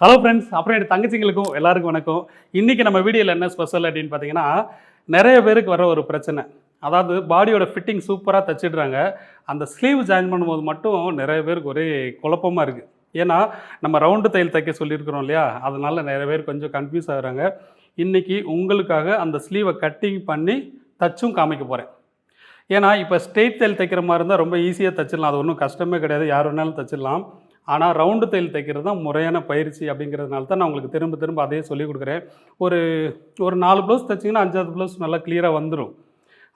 Hello friends அப்புறம் என் தங்கச்சிங்களுக்கும் எல்லாருக்கும் வணக்கம். இன்றைக்கி நம்ம வீடியோவில் என்ன ஸ்பெஷல் அப்படின்னு பார்த்தீங்கன்னா நிறைய பேருக்கு வர ஒரு பிரச்சனை. அதாவது பாடியோட ஃபிட்டிங் சூப்பராக தச்சிடுறாங்க. அந்த ஸ்லீவ் ஜாயின் பண்ணும்போது மட்டும் நிறைய பேருக்கு ஒரே குழப்பமாக இருக்குது ஏன்னா நம்ம ரவுண்டு தையல் தைக்க சொல்லியிருக்கிறோம் இல்லையா? அதனால் நிறைய பேர் கொஞ்சம் கன்ஃபியூஸ் ஆகுறாங்க. இன்றைக்கி உங்களுக்காக அந்த ஸ்லீவை கட்டிங் பண்ணி தச்சும் காமிக்க போகிறேன் ஏன்னா இப்போ ஸ்ட்ரெயிட் தையல் தைக்கிற மாதிரி இருந்தால் ரொம்ப ஈஸியாக தச்சிடலாம். அது ஒன்றும் கஷ்டமே கிடையாது. யார் வேணாலும் தச்சிடலாம். ஆனால் ரவுண்டு தையல் தைக்கிறது தான் முறையான பயிற்சி அப்படிங்கிறதுனால தான் நான் உங்களுக்கு திரும்ப திரும்ப அதே சொல்லிக் கொடுக்குறேன். ஒரு ஒரு நாலு ப்ளவுஸ் தைச்சிங்கன்னா அஞ்சாவது ப்ளவுஸ் நல்லா கிளியராக வந்துடும்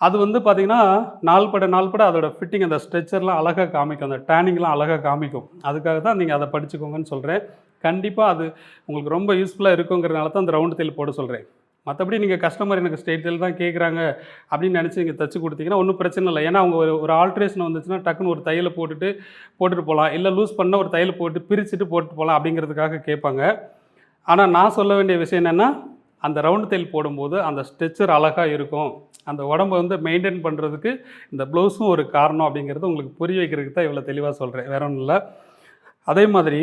அது வந்து பார்த்திங்கன்னா நாள் பட நாள் பட அதோடய ஃபிட்டிங் அந்த ஸ்ட்ரெச்சர்லாம் அழகாக காமிக்கும். அந்த டேனிங்லாம் அழகாக காமிக்கும். அதுக்காக தான் நீங்கள் அதை படிச்சுக்கோங்கன்னு சொல்கிறேன் கண்டிப்பாக அது உங்களுக்கு ரொம்ப யூஸ்ஃபுல்லாக இருக்குங்கிறனால தான் அந்த ரவுண்டு தையல் போட சொல்கிறேன் மற்றபடி நீங்கள் கஸ்டமர் எனக்கு ஸ்ட்ரெயிட் தான் கேட்குறாங்க அப்படின்னு நினச்சி நீங்கள் தச்சு கொடுத்தீங்கன்னா ஒன்றும் பிரச்சனை இல்லை. ஏன்னா அவங்க ஒரு ஒரு ஆல்ட்ரேஷன் வந்துச்சுன்னா டக்குன்னு ஒரு தையலை போட்டுட்டு போட்டுட்டு போகலாம். இல்லை லூஸ் பண்ணால் ஒரு தையல் போட்டு பிரிச்சுட்டு போட்டு போகலாம் அப்படிங்கிறதுக்காக கேட்பாங்க. ஆனால் நான் சொல்ல வேண்டிய விஷயம் என்னென்னா அந்த ரவுண்டு தையல் போடும்போது அந்த ஸ்ட்ரெச்சர் அழகாக இருக்கும். அந்த உடம்ப வந்து மெயின்டைன் பண்ணுறதுக்கு இந்த ப்ளவுஸும் ஒரு காரணம் அப்படிங்கிறது உங்களுக்கு புரிய வைக்கிறதுக்கு தான் இவ்வளோ தெளிவாக சொல்கிறேன் வேற ஒன்றும் இல்லை. அதே மாதிரி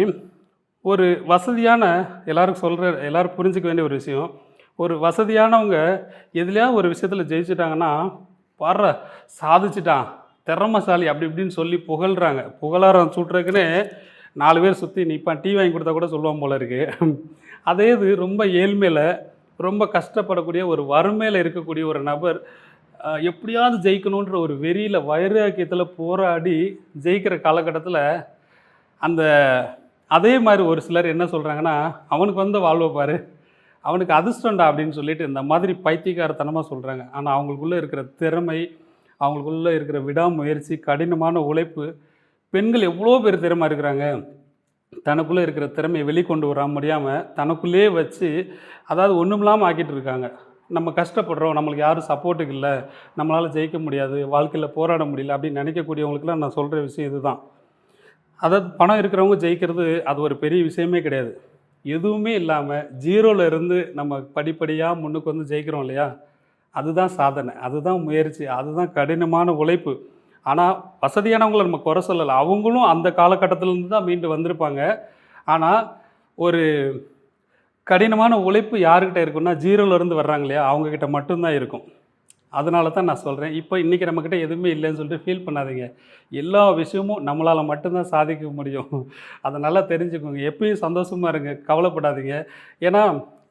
ஒரு வசதியான எல்லாருக்கும் சொல்கிற எல்லோரும் புரிஞ்சுக்க வேண்டிய ஒரு விஷயம். ஒரு வசதியானவங்க எதுலையா ஒரு விஷயத்தில் ஜெயிச்சிட்டாங்கன்னா பாடுற சாதிச்சிட்டான் திறமசாலி அப்படி இப்படின்னு சொல்லி புகழ்கிறாங்க புகழாரம் சுட்டுறதுக்குன்னு நாலு பேர் சுற்றி நிற்பான் டீ வாங்கி கொடுத்தா கூட சொல்லுவான் போல இருக்கு. அதே இது ரொம்ப ஏழ்மையில் ரொம்ப கஷ்டப்படக்கூடிய ஒரு வறுமையில் இருக்கக்கூடிய ஒரு நபர் எப்படியாவது ஜெயிக்கணுன்ற ஒரு வெறியில் வைராக்கியத்தில் போராடி ஜெயிக்கிற காலகட்டத்தில் அந்த அதே மாதிரி ஒரு சிலர் என்ன சொல்கிறாங்கன்னா அவனுக்கு வந்து வாழ்வை பாரு. அவனுக்கு அதிர்ஷ்டண்டா அப்படின்னு சொல்லிட்டு இந்த மாதிரி பைத்தியக்காரத்தனமாக சொல்கிறாங்க ஆனால் அவங்களுக்குள்ளே இருக்கிற திறமை அவங்களுக்குள்ளே இருக்கிற விடாமுயற்சி கடினமான உழைப்பு பெண்கள் எவ்வளோ பேர் திறமை இருக்கிறாங்க? தனக்குள்ளே இருக்கிற திறமையை வெளிக்கொண்டு வர முடியாமல் தனக்குள்ளேயே வச்சு அதாவது ஒன்றுமில்லாமல் ஆக்கிட்டு இருக்காங்க. நம்ம கஷ்டப்படுறோம் நம்மளுக்கு யாரும் சப்போர்ட்டுக்கு இல்லை நம்மளால் ஜெயிக்க முடியாது வாழ்க்கையில் போராட முடியல அப்படின்னு நினைக்கக்கூடியவங்களுக்குலாம் நான் சொல்கிற விஷயம் இதுதான். அதாவது பணம் இருக்கிறவங்க ஜெயிக்கிறது அது ஒரு பெரிய விஷயமே கிடையாது. எதுவுமே இல்லாமல் ஜீரோவில் இருந்து நம்ம படிப்படியாக முன்னுக்கு வந்து ஜெயிக்கிறோம் இல்லையா? அதுதான் சாதனை. அதுதான் முயற்சி. அதுதான் கடினமான உழைப்பு. ஆனால் வசதியானவங்களை நம்ம குறை சொல்லலை. அவங்களும் அந்த காலகட்டத்திலேருந்து தான் மீண்டு வந்திருப்பாங்க. ஆனால் ஒரு கடினமான உழைப்பு யாருக்கிட்ட இருக்குன்னா ஜீரோல இருந்து வர்றாங்க இல்லையா? அவங்கக்கிட்ட மட்டும்தான் இருக்கும். அதனால தான் நான் சொல்கிறேன் இப்போ இன்றைக்கி நம்மக்கிட்ட எதுவுமே இல்லைன்னு சொல்லிட்டு ஃபீல் பண்ணாதீங்க. எல்லா விஷயமும் நம்மளால் மட்டும்தான் சாதிக்க முடியும். அதை நல்லா தெரிஞ்சுக்கோங்க. எப்பயும் சந்தோஷமாக இருங்க. கவலைப்படாதீங்க. ஏன்னா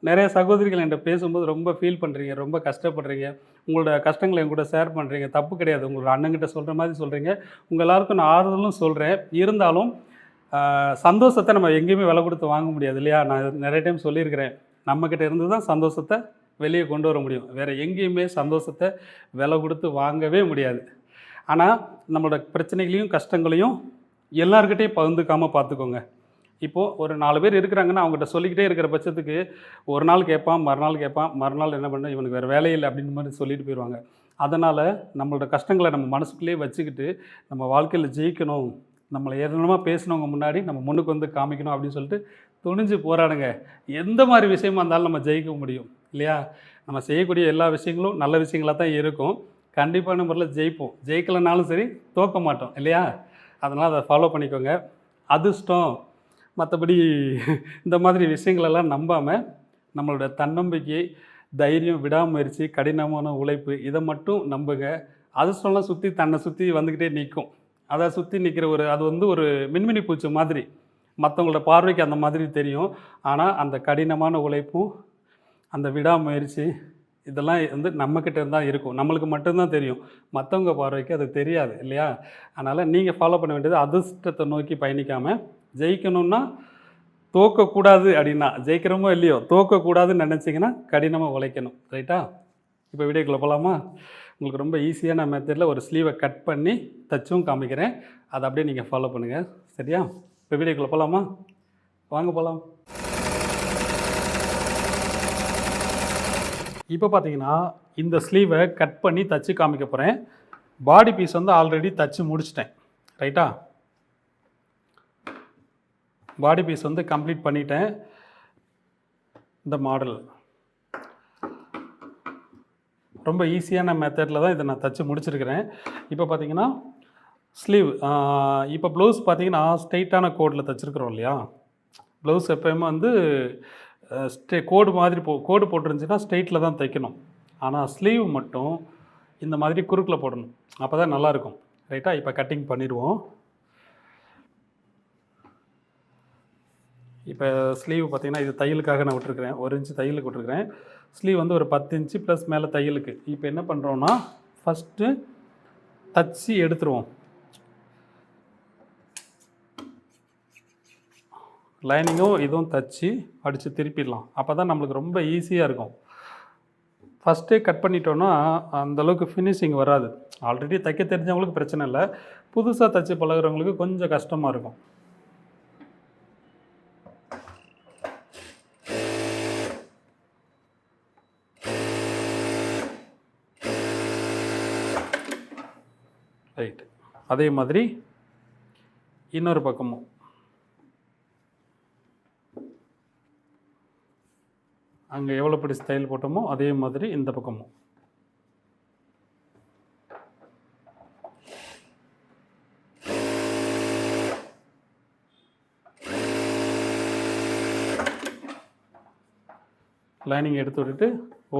நிறைய சகோதரிகள் என்கிட்ட பேசும்போது ரொம்ப ஃபீல் பண்ணுறீங்க ரொம்ப கஷ்டப்படுறீங்க. உங்களோட கஷ்டங்களை என் கூட ஷேர் பண்ணுறீங்க தப்பு கிடையாது. உங்களோட அண்ணங்கிட்ட சொல்கிற மாதிரி சொல்கிறீங்க உங்கள் எல்லாருக்கும் நான் ஆறுதலும் சொல்கிறேன் இருந்தாலும் சந்தோஷத்தை நம்ம எங்கேயுமே விலை கொடுத்து வாங்க முடியாது இல்லையா? நான் நிறைய டைம் சொல்லியிருக்கிறேன். நம்மக்கிட்ட இருந்து தான் சந்தோஷத்தை வெளியே கொண்டு வர முடியும். வேறு எங்கேயுமே சந்தோஷத்தை விலை கொடுத்து வாங்கவே முடியாது. ஆனால் நம்மளோட பிரச்சனைகளையும் கஷ்டங்களையும் எல்லாருக்கிட்டையும் பகிர்ந்துக்காமல் பார்த்துக்கோங்க. இப்போது ஒரு நாலு பேர் இருக்கிறாங்கன்னா அவங்ககிட்ட சொல்லிக்கிட்டே இருக்கிற பட்சத்துக்கு ஒரு நாள் கேட்பான் மறுநாள் கேட்பான் மறுநாள் என்ன பண்ண இவனுக்கு வேறு வேலையில்லை அப்படின்னு மாதிரி சொல்லிட்டு போயிடுவாங்க அதனால் நம்மளோட கஷ்டங்களை நம்ம மனசுக்குள்ளேயே வச்சுக்கிட்டு நம்ம வாழ்க்கையில் ஜெயிக்கணும் நம்மளை ஏதனமாக பேசினவங்க முன்னாடி நம்ம முன்னுக்கு வந்து காமிக்கணும் அப்படின்னு சொல்லிட்டு துணிஞ்சு போராடுங்க எந்த மாதிரி விஷயமா இருந்தாலும் நம்ம ஜெயிக்க முடியும் இல்லையா? நம்ம செய்யக்கூடிய எல்லா விஷயங்களும் நல்ல விஷயங்களாக தான் இருக்கும். கண்டிப்பான முறையில் ஜெயிப்போம். ஜெயிக்கலைனாலும் சரி தோக்க மாட்டோம் இல்லையா? அதனால் அதை ஃபாலோ பண்ணிக்கோங்க. அதிர்ஷ்டம் மற்றபடி இந்த மாதிரி விஷயங்களெல்லாம் நம்பாமல் நம்மளோட தன்னம்பிக்கை தைரியம் விடாமுயற்சி கடினமான உழைப்பு இதை மட்டும் நம்புங்க. அதிர்ஷ்டம்லாம் சுற்றி தன்னை சுற்றி வந்துக்கிட்டே நிற்கும். அதை சுற்றி நிற்கிற ஒரு அது வந்து ஒரு மின்மினி பூச்சி மாதிரி. மற்றவங்களோட பார்வைக்கு அந்த மாதிரி தெரியும். ஆனால் அந்த கடினமான உழைப்பும் அந்த விடாமுயற்சி இதெல்லாம் வந்து நம்மக்கிட்ட தான் இருக்கும். நம்மளுக்கு மட்டும்தான் தெரியும். மற்றவங்க பார்வைக்கு அது தெரியாது இல்லையா? அதனால் நீங்கள் ஃபாலோ பண்ண வேண்டியது அதிர்ஷ்டத்தை நோக்கி பயணிக்காமல் ஜெயிக்கணும்னா தோக்கக்கூடாது அப்படின்னா ஜெயிக்கிறோமோ இல்லையோ தோக்கக்கூடாதுன்னு நினச்சிங்கன்னா கடினமாக உழைக்கணும். ரைட்டா இப்போ வீடியோக்குள்ளே போகலாமா உங்களுக்கு ரொம்ப ஈஸியான மெத்தடில் ஒரு ஸ்லீவை கட் பண்ணி தச்சும் காமிக்கிறேன். அதை அப்படியே நீங்கள் ஃபாலோ பண்ணுங்கள் சரியா? இப்போ வீடியோக்குள்ளே போகலாமா? வாங்க போகலாம். இப்போ பார்த்தீங்கன்னா இந்த ஸ்லீவை கட் பண்ணி தச்சு காமிக்க போகிறேன் பாடி பீஸ் வந்து ஆல்ரெடி தச்சு முடிச்சிட்டேன். ரைட்டா பாடி பீஸ் வந்து கம்ப்ளீட் பண்ணிட்டேன். இந்த மாடல் ரொம்ப ஈஸியான மெத்தடில் தான் இதை நான் தச்சு முடிச்சிருக்கிறேன். இப்போ பார்த்தீங்கன்னா ஸ்லீவ் இப்போ ப்ளவுஸ் பார்த்தீங்கன்னா ஸ்ட்ரெயிட்டான கோடில் தைச்சிருக்கிறோம் இல்லையா? ப்ளவுஸ் எப்போயுமே வந்து ஸ்டே கோடு மாதிரி போ கோடு போட்டிருந்துச்சுன்னா ஸ்ட்ரெயிட்டில் தான் தைக்கணும். ஆனால் ஸ்லீவ் மட்டும் இந்த மாதிரி குறுக்கில் போடணும். அப்போ தான் நல்லாயிருக்கும். ரைட்டாக இப்போ கட்டிங் பண்ணிடுவோம். இப்போ ஸ்லீவ் பார்த்தீங்கன்னா இது தையலுக்காக நான் விட்டுருக்கிறேன். ஒரு இன்ச்சு தையலுக்கு விட்டுருக்குறேன். ஸ்லீவ் வந்து ஒரு பத்து இன்ச்சு ப்ளஸ் மேலே தையலுக்கு. இப்போ என்ன பண்ணுறோன்னா ஃபஸ்ட்டு தச்சு எடுத்துருவோம். லைனிங்கும் இதுவும் தச்சு அடித்து திருப்பிடலாம். அப்போ தான் நம்மளுக்கு ரொம்ப ஈஸியாக இருக்கும். ஃபஸ்ட்டே கட் பண்ணிட்டோன்னா அந்த அளவுக்கு ஃபினிஷிங் வராது. ஆல்ரெடி தைக்க தெரிஞ்சவங்களுக்கு பிரச்சனை இல்லை. புதுசாக தச்சு பழகுறவங்களுக்கு கொஞ்சம் கஷ்டமாக இருக்கும். ரைட் அதே மாதிரி இன்னொரு பக்கமும். அங்கே எவ்வளோ படி ஸ்டைல் போட்டோமோ அதே மாதிரி இந்த பக்கமும். லைனிங் எடுத்து விட்டுட்டு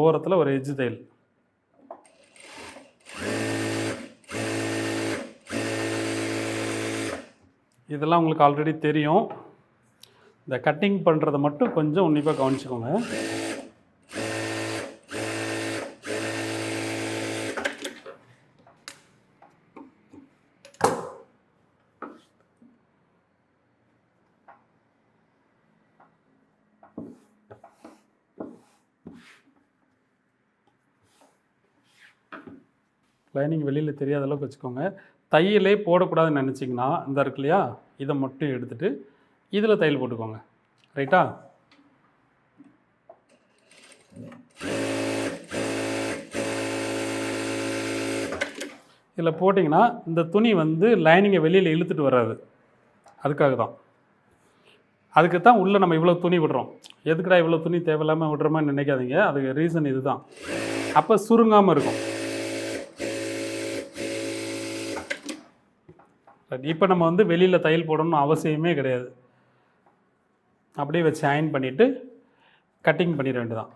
ஓரத்தில் ஒரு எஜ்ஜு தையல் இதெல்லாம் உங்களுக்கு ஆல்ரெடி தெரியும். இந்த கட்டிங் பண்ணுறதை மட்டும் கொஞ்சம் உன்னிப்பாக கவனிச்சுக்கோங்க. லைனிங் வெளியில் தெரியாத அளவுக்கு வச்சுக்கோங்க. தையலே போடக்கூடாதுன்னு நினச்சிங்கன்னா இந்த இருக்கு இல்லையா இதை மட்டும் எடுத்துகிட்டு இதில் தையல் போட்டுக்கோங்க. ரைட்டா? இதில் போட்டிங்கன்னா இந்த துணி வந்து லைனிங்கை வெளியில் இழுத்துட்டு வராது. அதுக்காக தான். அதுக்கு தான் உள்ளே நம்ம இவ்வளோ துணி விடுறோம். எதுக்குடா இவ்வளோ துணி தேவையில்லாமல் விடுறோமான்னு நினைக்காதீங்க. அதுக்கு ரீசன் இதுதான். அப்போ சுருங்காமல் இருக்கும். இப்போ நம்ம வந்து வெளியில் தையல் போடணும்னு அவசியமே கிடையாது. அப்படியே வச்சு அயன் பண்ணிவிட்டு கட்டிங் பண்ணிட வேண்டியதான்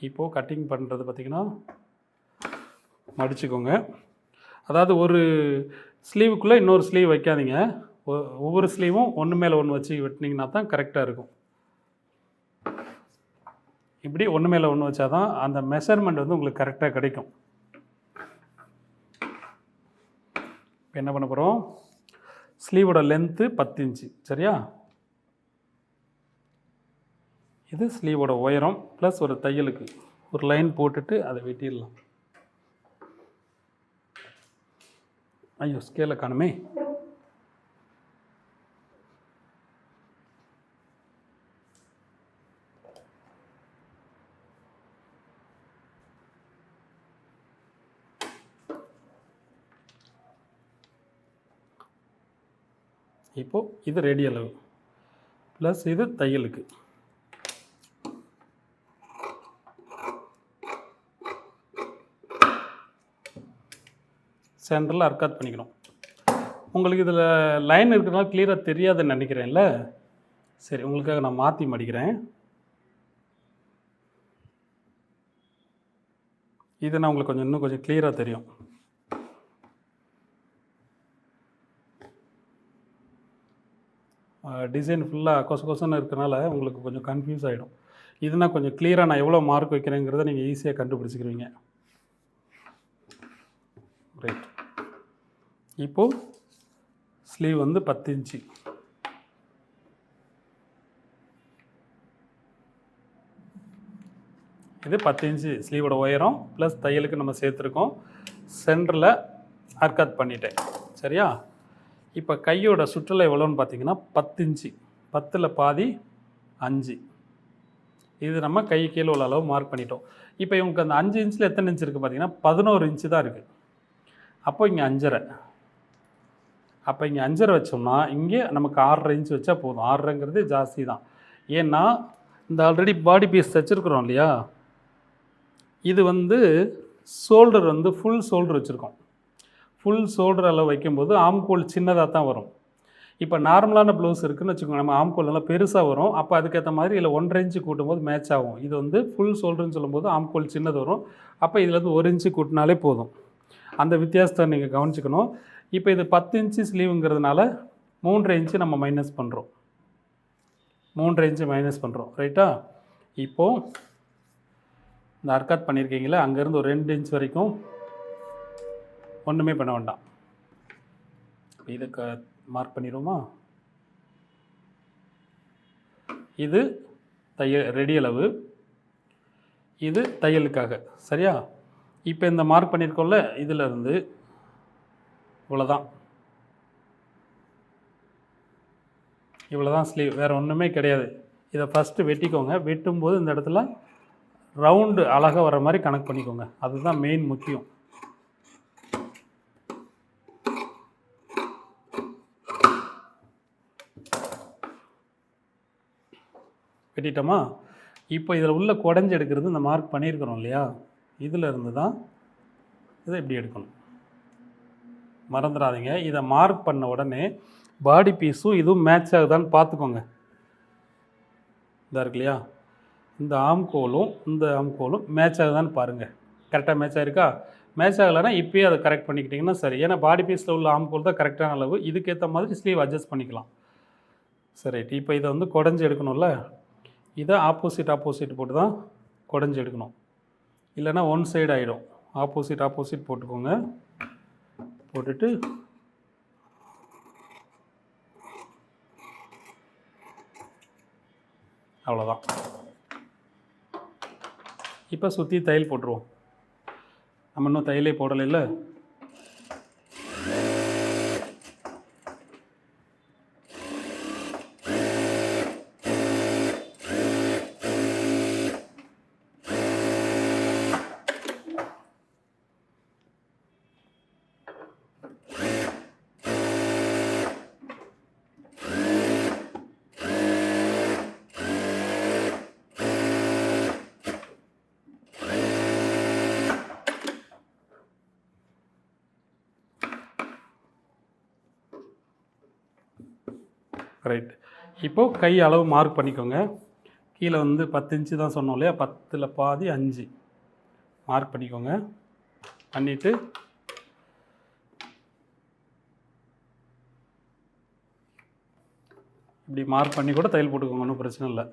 இப்போது கட்டிங் பண்ணுறது பார்த்திங்கன்னா மடிச்சுக்கோங்க. அதாவது ஒரு ஸ்லீவுக்குள்ளே இன்னொரு ஸ்லீவ் வைக்காதீங்க. ஒ- ஒவ்வொரு ஸ்லீவும் ஒன்று மேலே ஒன்று வச்சு வெட்டினீங்கன்னா தான் கரெக்டாக இருக்கும். இப்படி ஒன்று மேலே ஒன்று வச்சா தான் அந்த மெஷர்மெண்ட் வந்து உங்களுக்கு கரெக்டாக கிடைக்கும். இப்போ என்ன பண்ண போகிறோம் ஸ்லீவோட லென்த்து பத்து இன்ச்சு சரியா? இது ஸ்லீவோட உயரம் ப்ளஸ் ஒரு தையலுக்கு. ஒரு லைன் போட்டுட்டு அதை வெட்டிடலாம். ஐயோ ஸ்கேலை காணுமே. இப்போது இது ரெடி அளவு. ப்ளஸ் இது தையலுக்கு. சென்டரில் அர்க்காத் பண்ணிக்கணும் உங்களுக்கு இதில் லைன் இருக்கிறனால கிளியராக தெரியாதுன்னு நினைக்கிறேன்ல? சரி உங்களுக்காக நான் மாற்றி மடிக்கிறேன். இது நான் உங்களுக்கு கொஞ்சம் இன்னும் கொஞ்சம் கிளியராக தெரியும். டிசைன் ஃபுல்லாக கொச கொசன்னு இருக்கிறனால உங்களுக்கு கொஞ்சம் கன்ஃபியூஸ் ஆகிடும் இதுனா கொஞ்சம் கிளியராக நான் எவ்வளோ மார்க் வைக்கிறேங்கிறத நீங்கள் ஈஸியாக கண்டுபிடிச்சிக்கிறீங்க ரைட் இப்போது ஸ்லீவ் வந்து பத்து இன்ச்சு. இது பத்து இன்ச்சு ஸ்லீவோட உயரம் ப்ளஸ் தையலுக்கு நம்ம சேர்த்துருக்கோம். சென்டரில் அர்க்காத் பண்ணிட்டேன். சரியா? இப்போ கையோட சுற்றளவு எவ்வளோன்னு பார்த்தீங்கன்னா பத்து இன்ச்சு பத்தில் பாதி அஞ்சு. இது நம்ம கை கீழே உள்ள அளவு மார்க் பண்ணிட்டோம். இப்போ இவங்களுக்கு அந்த அஞ்சு இன்ச்சில் எத்தனை இன்ச்சு இருக்குது பார்த்தீங்கன்னா பதினோரு இன்ச்சு தான் இருக்குது அப்போ இங்கே அஞ்சரை. அப்போ இங்கே அஞ்சரை வச்சோம்னா இங்கே நமக்கு ஆறரை இன்ச் வச்சா போதும். ஆறரைங்கிறது ஜாஸ்தி தான். ஏன்னா இந்த ஆல்ரெடி பாடி பீஸ் தைச்சிருக்கிறோம் இல்லையா? இது வந்து ஷோல்டர் வந்து ஃபுல் ஷோல்டர் வச்சுருக்கோம். ஃபுல் ஷோல்டர் அளவு வைக்கும்போது ஆம்கோல் சின்னதாக தான் வரும். இப்போ நார்மலான ப்ளவுஸ் இருக்குதுன்னு வச்சுக்கோங்க நம்ம ஆம்கோல் நல்லா பெருசாக வரும். அப்போ அதுக்கேற்ற மாதிரி இதில் ஒன்றரை இன்ச்சு கூட்டும்போது மேட்ச் ஆகும். இது வந்து ஃபுல் ஷோல்டர்னு சொல்லும்போது ஆம்கோல் சின்னது வரும். அப்போ இதுலேருந்து ஒரு இன்ச்சு கூட்டினாலே போதும். அந்த வித்தியாசத்தை நீங்கள் கவனிச்சுக்கணும். இப்போ இது பத்து இன்ச்சு ஸ்லீவுங்கிறதுனால மூன்றரை இன்ச்சு நம்ம மைனஸ் பண்ணுறோம் மூன்றரை இன்ச்சு மைனஸ் பண்ணுறோம் ரைட்டா இப்போது இந்த அர்க்காத் பண்ணியிருக்கீங்களே அங்கேருந்து ஒரு ரெண்டு இன்ச் வரைக்கும் ஒன்றுமே பண்ண வேண்டாம். இதை க மார்க் பண்ணிடுவோமா? இது தையல் ரெடி அளவு. இது தையலுக்காக சரியா? இப்போ இந்த மார்க் பண்ணியிருக்கோம்ல இதிலிருந்து இவ்வளோதான் இவ்வளோதான் ஸ்லீவ் வேறு ஒன்றுமே கிடையாது. இதை ஃபஸ்ட்டு வெட்டிக்கோங்க. வெட்டும்போது இந்த இடத்துல ரவுண்டு அழகாக வர மாதிரி கணக்கு பண்ணிக்கோங்க. அதுதான் மெயின் முக்கியம். கட்டிட்டோமா? இப்போ இதில் உள்ள குடஞ்சி எடுக்கிறது இந்த மார்க் பண்ணியிருக்கிறோம் இல்லையா? இதில் இருந்து தான் இதை இப்படி எடுக்கணும். மறந்துடாதீங்க. இதை மார்க் பண்ண உடனே பாடி பீஸும் இதுவும் மேட்ச் ஆகுதான்னு பார்த்துக்கோங்க. இதாக இருக்கு இல்லையா? இந்த ஆம்கோலும் இந்த ஆம்கோலும் மேட்ச் ஆகுதான்னு பாருங்கள் கரெக்டாக மேட்ச் ஆகிருக்கா மேட்ச் ஆகலைன்னா இப்போயே அதை கரெக்ட் பண்ணிக்கிட்டிங்கன்னா சரி. ஏன்னா பாடி பீஸில் உள்ள ஆம்கோல் தான் கரெக்டான அளவு. இதுக்கேற்ற மாதிரி ஸ்லீவ் அட்ஜஸ்ட் பண்ணிக்கலாம். சரி இப்போ இதை வந்து குடஞ்சி எடுக்கணும்ல? இதை ஆப்போசிட் ஆப்போசிட் போட்டு தான் குடஞ்சி எடுக்கணும். இல்லைன்னா ஒன் சைடு ஆகிடும் ஆப்போசிட் ஆப்போசிட் போட்டுக்கோங்க. போட்டுட்டு அவ்வளோதான் இப்போ சுற்றி தையல் போட்டுருவோம். நம்ம இன்னும் தையலே போடலைல்ல? ரைட் இப்போது கை அளவு மார்க் பண்ணிக்கோங்க. கீழே வந்து பத்து இன்ச்சு தான் சொன்னோம் இல்லையா? பத்தில் பாதி அஞ்சு. மார்க் பண்ணிக்கோங்க. பண்ணிவிட்டு இப்படி மார்க் பண்ணி கூட தையல் போட்டுக்கோங்க ஒன்றும் பிரச்சனை இல்லை.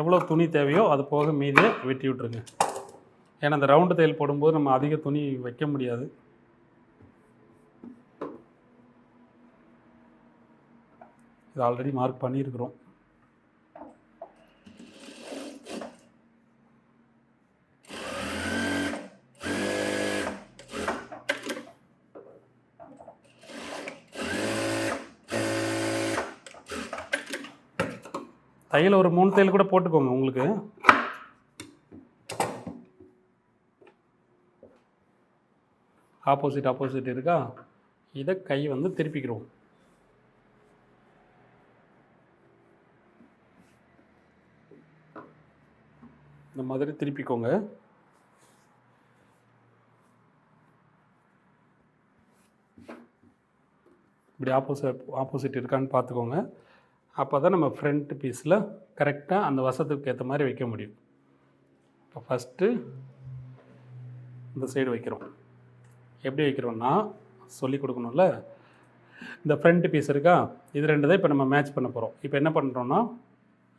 எவ்வளோ துணி தேவையோ அது போக மீதியை வெட்டி விட்ருங்க ஏன்னா அந்த ரவுண்டு தையல் போடும்போது நம்ம அதிக துணி வைக்க முடியாது. இது ஆல்ரெடி மார்க் பண்ணியிருக்கிறோம். தையல் ஒரு மூணு தையல் கூட போட்டுக்கோங்க உங்களுக்கு. ஆப்போசிட் ஆப்போசிட் இருக்கா? இதை கை வந்து திருப்பிக்கிறோம். இந்த மாதிரி திருப்பிக்கோங்க. இப்படி ஆப்போசிட் ஆப்போசிட் இருக்கான்னு பார்த்துக்கோங்க. அப்போ தான் நம்ம ஃப்ரண்ட் பீஸில் கரெக்டாக அந்த வசத்துக்கு ஏற்ற மாதிரி வைக்க முடியும். இப்போ ஃபஸ்ட்டு இந்த சைடு வைக்கிறோம். எப்படி வைக்கிறோம்னா சொல்லி கொடுக்கணும்ல? இந்த ஃப்ரண்ட் பீஸ் இருக்கா? இது ரெண்டு தான் இப்போ நம்ம மேட்ச் பண்ண போகிறோம் இப்போ என்ன பண்ணுறோன்னா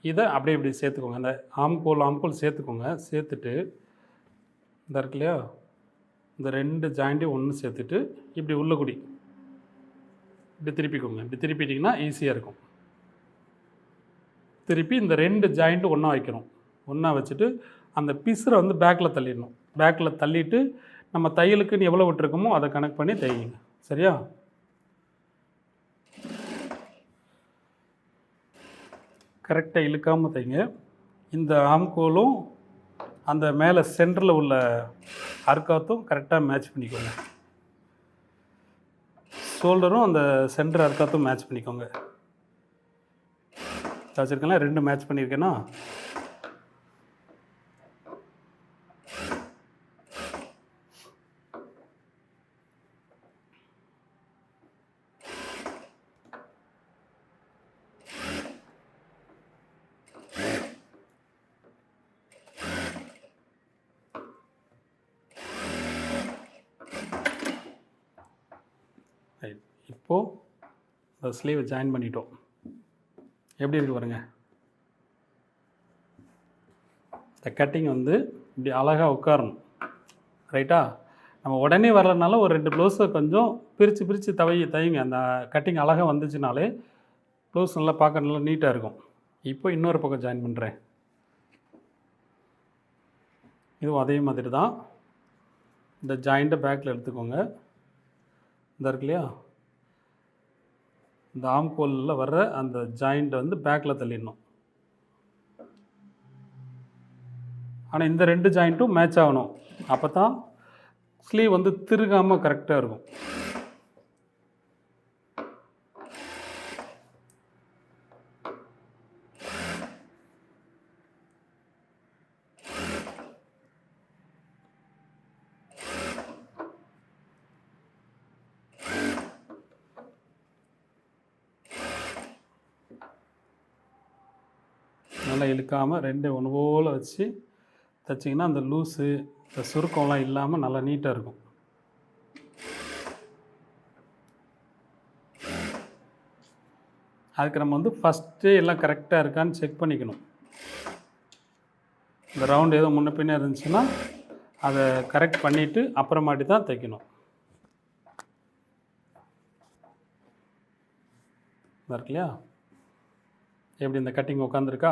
இதை அப்படியே இப்படி சேர்த்துக்கோங்க. அந்த ஆம்கோல் ஆம்கோல் சேர்த்துக்கோங்க. சேர்த்துட்டு இந்த இருக்கு இல்லையா? இந்த ரெண்டு ஜாயிண்ட்டையும் ஒன்று சேர்த்துட்டு இப்படி உள்ள குடி இப்படி திருப்பிக்கோங்க. இப்படி திருப்பிட்டிங்கன்னா ஈஸியாக இருக்கும். திருப்பி இந்த ரெண்டு ஜாயிண்ட்டு ஒன்றா வைக்கணும். ஒன்றா வச்சுட்டு அந்த பிசுரை வந்து பேக்கில் தள்ளிடணும். பேக்கில் தள்ளிட்டு நம்ம தையலுக்குன்னு எவ்வளோ விட்டுருக்கோமோ அதை கனெக்ட் பண்ணி தையுங்க. சரியா? கரெக்டாக இழுக்காமல் தைங்க. இந்த ஆம்கோலும் அந்த மேலே சென்டரில் உள்ள அர்க்காத்தும் கரெக்டாக மேட்ச் பண்ணிக்கோங்க. ஷோல்டரும் அந்த சென்டர் அர்க்காத்தும் மேட்ச் பண்ணிக்கோங்க. வச்சுருக்கேன்ல ரெண்டு மேட்ச் பண்ணியிருக்கேன்னா ரைட் இப்போது ஸ்லீவை ஜாயின் பண்ணிட்டோம். எப்படி இருக்குது பாருங்கள் இந்த கட்டிங் வந்து இப்படி அழகாக உட்காரணும். ரைட்டா நம்ம உடனே வரலனால ஒரு ரெண்டு ப்ளவுஸை கொஞ்சம் பிரித்து பிரித்து தவை தையுங்க அந்த கட்டிங் அழகாக வந்துச்சுனாலே ப்ளவுஸ் நல்லா பார்க்க நல்லா நீட்டாக இருக்கும். இப்போ இன்னொரு பக்கம் ஜாயின் பண்ணுறேன் இதுவும் அதே மாதிரி தான் இந்த ஜாயிண்ட்டை பேக்கில் எடுத்துக்கோங்க. இந்த இருக்கு இல்லையா? இந்த ஆம்கோலில் வர்ற அந்த ஜாயிண்ட்டை வந்து பேக்கில் தள்ளிடணும். ஆனால் இந்த ரெண்டு ஜாயிண்ட்டும் மேட்ச் ஆகணும். அப்போ தான் ஸ்லீவ் வந்து திருகாமல் கரெக்டாக இருக்கும். நல்லா இழுக்காமல் ரெண்டு ஒன்று போல் வச்சு தைச்சிங்கன்னா அந்த லூஸு இந்த சுருக்கம்லாம் இல்லாமல் நல்லா நீட்டாக இருக்கும். அதுக்கு நம்ம வந்து ஃபஸ்ட்டு எல்லாம் கரெக்டாக இருக்கான்னு செக் பண்ணிக்கணும். இந்த ரவுண்ட் ஏதோ முன்ன பின்ன இருந்துச்சுன்னா அதை கரெக்ட் பண்ணிவிட்டு அப்புறமாட்டி தான் தைக்கணும். இருக்கு இல்லையா? எப்படி இந்த கட்டிங் உட்காந்துருக்கா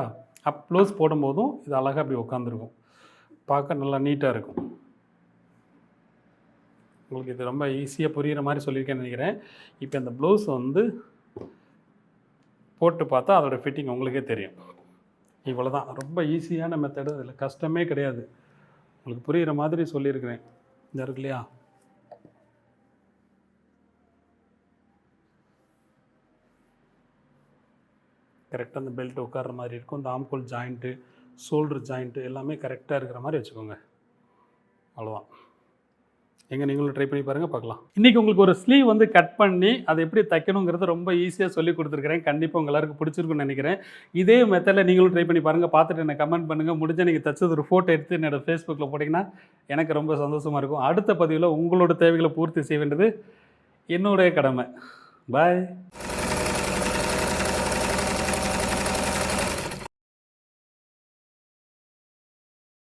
அப் க்ளோஸ் போடும்போதும் இது அழகாக அப்படி உட்காந்துருக்கும் பார்க்க நல்லா நீட்டாக இருக்கும். உங்களுக்கு இது ரொம்ப ஈஸியாக புரிகிற மாதிரி சொல்லியிருக்கேன்னு நினைக்கிறேன். இப்போ இந்த ப்ளவுஸ் வந்து போட்டு பார்த்தா அதோட ஃபிட்டிங் உங்களுக்கே தெரியும். இவ்வளோ தான் ரொம்ப ஈஸியான மெத்தடு அதில் கஷ்டமே கிடையாது. உங்களுக்கு புரிகிற மாதிரி சொல்லியிருக்கிறேன். இந்த இருக்கு இல்லையா? கரெக்டாக அந்த பெல்ட் உட்கார்ற மாதிரி இருக்கும். இந்த ஆம்கோல் ஜாயிண்ட்டு ஷோல்டர் ஜாயிண்ட்டு எல்லாமே கரெக்டாக இருக்கிற மாதிரி வச்சுக்கோங்க. அவ்வளோதான் எங்கே நீங்களும் ட்ரை பண்ணி பாருங்கள் பார்க்கலாம். இன்றைக்கி உங்களுக்கு ஒரு ஸ்லீவ் வந்து கட் பண்ணி அதை எப்படி தைக்கணுங்கிறத ரொம்ப ஈஸியாக சொல்லி கொடுத்துருக்கிறேன். கண்டிப்பாக உங்கள் எல்லாருக்கும் பிடிச்சிருக்குன்னு நினைக்கிறேன். இதே மெத்தடில் நீங்களும் ட்ரை பண்ணி பாருங்கள் பார்த்துட்டு என்ன கமெண்ட் பண்ணுங்கள் முடிஞ்ச நீங்கள் தைச்சது ஒரு ஃபோட்டோ எடுத்து என்னோட ஃபேஸ்புக்கில் போட்டிங்கன்னா எனக்கு ரொம்ப சந்தோஷமாக இருக்கும். அடுத்த பதிவில் உங்களோட தேவைகளை பூர்த்தி செய்ய வேண்டியது என்னுடைய கடமை. பாய்